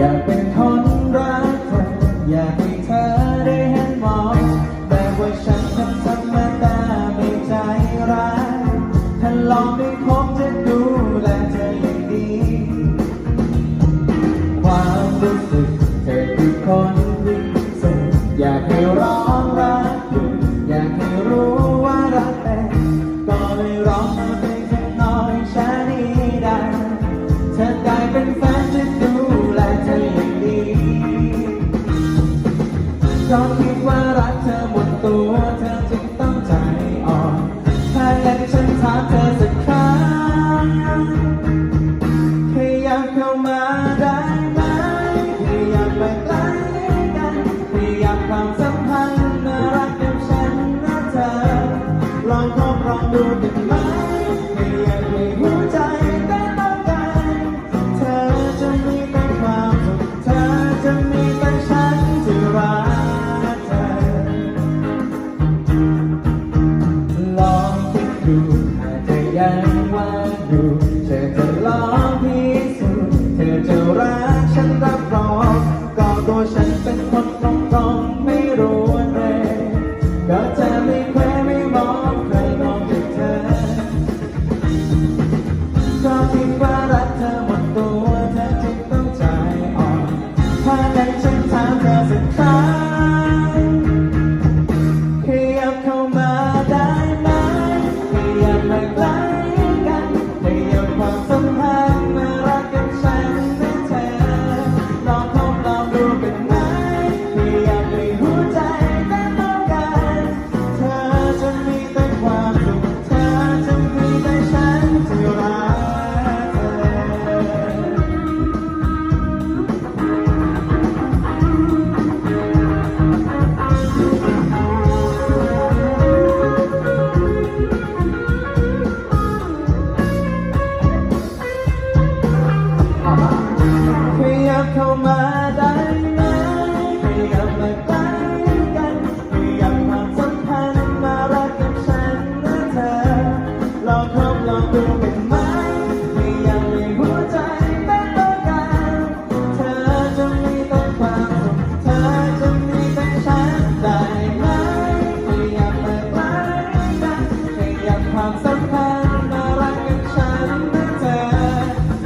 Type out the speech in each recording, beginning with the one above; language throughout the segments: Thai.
ya เพรคิดว่ารักเธอหมดตัวเธอจึงต้องใจอ่อนแค่อยากให้ฉันถามเธอสักครั้งแค่อยากเข้ามาได้ไหมแค่อยากไปใกล้กันแค่อยากความสัมพันธ์น่ารักกับฉันนะเธอลองทดลองดูได้ไหมแค่อยากมีหัวใจ Gotcha.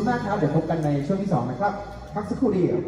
คุณมากครับ เดี๋ยวพบกันในช่วงที่ 2 นะครับ พักสักครู่เดียว